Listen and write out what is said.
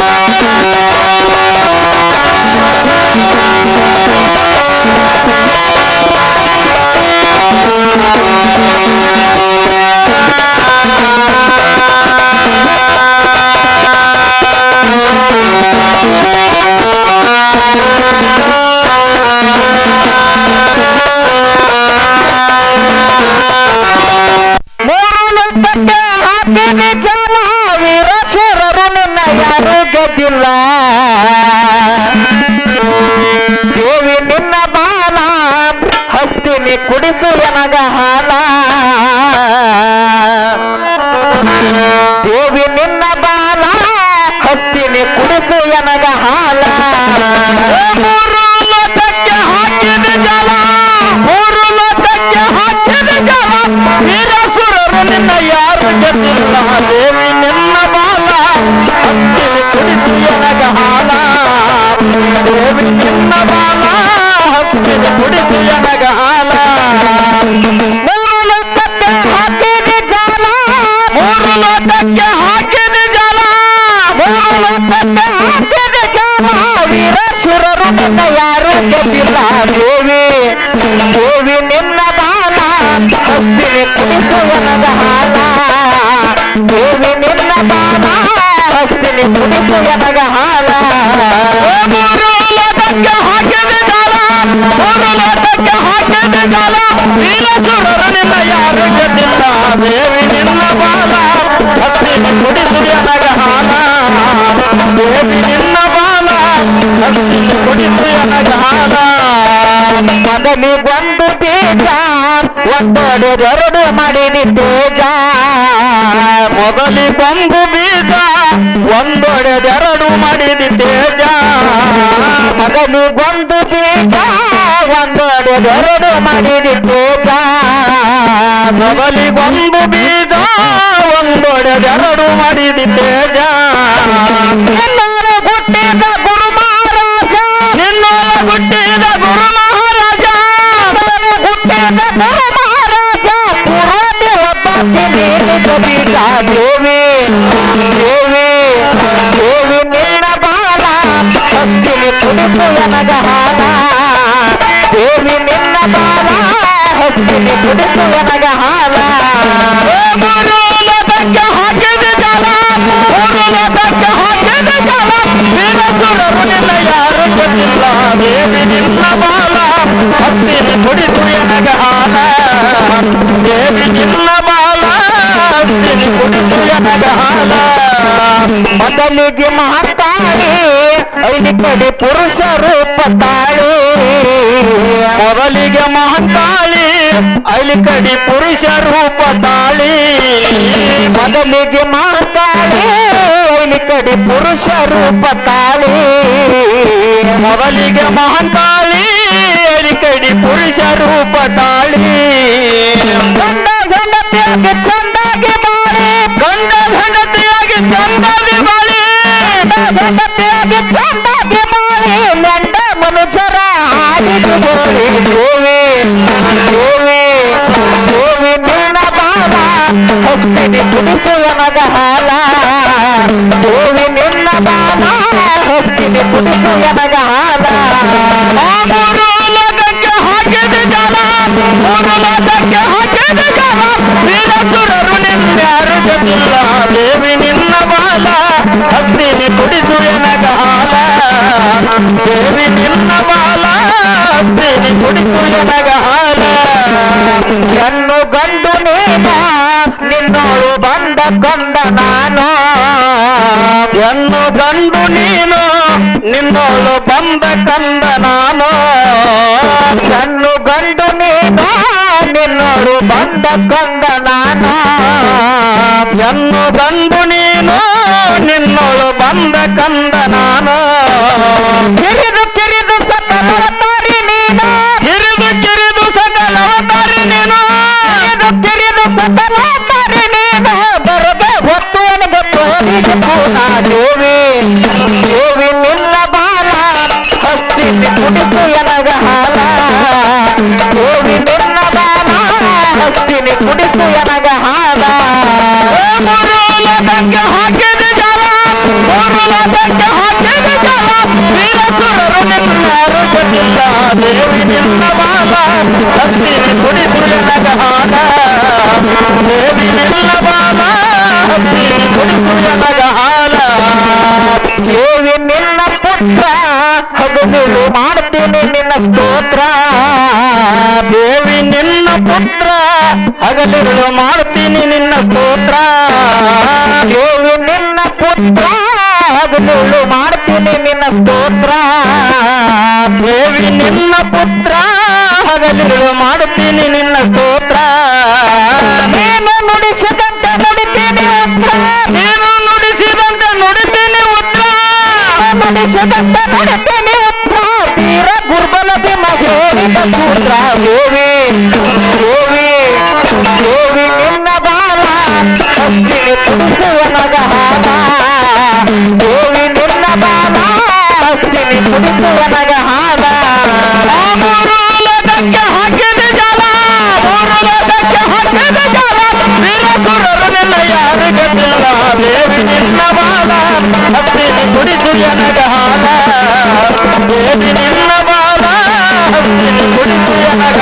ಮೂರು ಎನಗ ಹಾಲ ದೇವಿ ನಿನ್ನ ಬಾಲ ಹಸ್ತಿನಿ ಕುಡಿಸು ಎನಗ ಹಾಲ ಮೂರು ಲೋಕಕ್ಕೆ ಜಲ. ಮೂರು ಲೋಕಕ್ಕೆ ಜಲ. ನಿನ್ನ ಯಾರು ದೇವಿ ನಿನ್ನ ಬಾಲ ದೇವಿ ನಿನ್ನ ಬಾಲ ಹಾಕಿದ ವೀರಸುರರನಿಂದ ಯಾರು ಗೆದ್ದಿಲ್ಲ? ದೇವಿ ನಿನ್ನ ಬಾಲ. ಹಸ್ತಿನಿ ಕುಡಿಸು ಎನಗ ಹಾನ ದೇವಿ ನಿನ್ನ ಬಾಲ. ಹಸ್ತಿನಿ ಕುಡಿಸು ಎನಗ ಹಾಲ. ಮೊದಲಿಗೊಂದು ಬೀಜ ಒಂದೊಡೆದೆರಡು ಮಾಡಿದಿ ತೇಜ. ಬಂದು ಬೀಜ. ಒಂದೊಡೆದೆರಡು ಮಾಡಿದಿ ತೇಜ. ಬೀಜ ಒಂದೊಡೆದೆರಡು ಮಾಡಿದಿ ತೇಜ ಮೊದಲಿಗೊಂದು ಬೀಜ ಒಂದೊಡೆದೆರಡು ಮಾಡಿದಿ ತೇಜ ಎಲ್ಲರೂ ಹುಟ್ಟಿದ ಗುರು ಮೊದಲಿಗೆ ಮಾತಾಡಿ ಐದು ಕಡೆ ಪುರುಷ ರೂಪ ತಾಳಿ ಮೊದಲಿಗೆ ಮಹಂಕಾಳಿ ಐಲಿ ಕಡಿ ಪುರುಷ ರೂಪ ತಾಳಿ ಮೊದಲಿಗೆ ಮಾತಾಡಿ ಅಳಿಕಡಿ ಕಡಿ ಪುರುಷ ರೂಪ ತಾಳಿ ಮೊದಲಿಗೆ ಮಹಂಕಾಳಿ ಅಳಿಕಡಿ ಕಡಿ ಪುರುಷ ರೂಪ ತಾಳಿ. ಗಂಡ ಗಂಡತಿಯಾಗಿ ಚಂದಾಗಿ ಬಾಳಿ, ಗಂಡ ಗಂಡತಿಯಾಗಿ ಚಂದಾಗಿ ಬಾಳಿ ಗಂಡತಿಯಾಗಿ ಚಂದಾಗಿ ಬಾಳಿ, ನೆಂಡ ಮನುಜರ ಆಡಿದು ಮಗ ಹಾಲ. ಭೂಮಿ ನಿನ್ನ ಬಾಲ ಹಸ್ತಿನಿ ಕುಡಿಸುವ ಮಗ ಹಾಲ. ಲೋಕಕ್ಕೆ ಹಾಕಿದ ಜಲ ಮೂರು ಲೋಕಕ್ಕೆ ಹಾಕಿದ ಜಲ. ವೀರಸುರರು ನಿನ್ಯಾರು ಗೊತ್ತಿಲ್ಲ ದೇವಿ ನಿನ್ನ ಬಾಲ ಹಸ್ತಿನಿ ಕುಡಿಸು ಎನಗ ಹಾಲ. ದೇವಿ ನಿನ್ನ ಬಾಲ ಹಸ್ತಿನಿ ಕುಡಿಸು ಎನಗ ಕಂದ ನಾನು. ಹೆಣ್ಣು ಗಂಡು ನೀನು ನಿನ್ನೋಳು ಬಂದ ಕಂದ ನಾನು. ಹೆಣ್ಣು ಗಂಡು ನೀನು ನಿನ್ನೋಳು ಬಂದ ಕಂದ ನಾನು. ಹೆಣ್ಣು ಗಂಡು ನೀನು ನಿನ್ನೋಳು ಬಂದ ಕಂದ ನಾನು. ಕಿರಿದು ಕಿರಿದು ಸಕಲವ ತಾರಿ ನೀನು. ಕಿರಿದು ಕಿರಿದು ಸಕಲವ ತಾರಿ ನೀನು. ಕಿರಿದು ಕಿರಿದು ಸಕಲ ಮೂರು ಲೋಕಕ್ಕೆ ಹಾಕಿದ ಜಲ ಮೂರು ಲೋಕಕ್ಕೆ ಹಾಕಿದ ಜಲ ವೀರಸುರರು ನಿನ್ನಾರು ಗೊತ್ತಿಲ್ಲ ದೇವಿ ನಿನ್ನ ಬಾಲ ಹಸ್ತಿನಿ ಕುಡಿಸು ಎನಗ ಹಾಲ ದೇವಿ ನಿನ್ನ ಬಾಲ ಹಸ್ತಿನಿ ಕುಡಿಸು ಎನಗ ಹಾಲ ಹಗಲು ಮಾಡ್ತೀನಿ ನಿನ್ನ ಸ್ತೋತ್ರ. ದೇವಿ ನಿನ್ನ ಪುತ್ರ, ಹಗಲಿರುಳು ಮಾಡ್ತೀನಿ ನಿನ್ನ ಸ್ತೋತ್ರ. ದೇವಿ ನಿನ್ನ ಪುತ್ರ, ಹಗಲಿರುಳು ಮಾಡ್ತೀನಿ ನಿನ್ನ ಸ್ತೋತ್ರ. ದೇವಿ ನಿನ್ನ ಪುತ್ರ, ಹಗಲಿರುಳು ಮಾಡ್ತೀನಿ ನಿನ್ನ ಸ್ತೋತ್ರ. ನೀನು ನುಡಿಸಿದಂತೆ ನುಡಿತೀನಿ ಉತ್ತರ. ನೀನು ನುಡಿಸಿದಂತೆ ನುಡಿತೀನಿ ಉತ್ತರ. ನುಡಿಸಿದಂತೆ ನುಡಿತೀನಿ ತೀರ ಗುರ್ಬಲ ಹೇಳಿದ ಸೂತ್ರ ಗೋವಿ ದೇವಿ ದೇವಿ ನಿನ್ನ ಬಾಲ ಹಸ್ತಿನಿ ಕುಡಿಸುವ ನಗ ನಿನ್ನ ಬಾಲ ಹಸ್ತಿನಿ ಕುಡಿಸುವ ನಗ ಹಾಲ ಮೂರು ಲೋಕಕ್ಕೆ ಹಾಕಿದ ಜಲ ಹಾಕಿದ ಜಲ. ವೀರಸುರರು ನಿನ್ನ ಯಾರು ಗೊತ್ತಿಲ್ಲ. ದೇವಿ ನಿನ್ನ ಬಾಲ ಹಸ್ತಿನಿ ಕುಡಿಸು ಎನಗ ಹಾಲ ¡Vamos! ¡Vamos! ¡Vamos! ¡Vamos! ¡Vamos! ¡Vamos!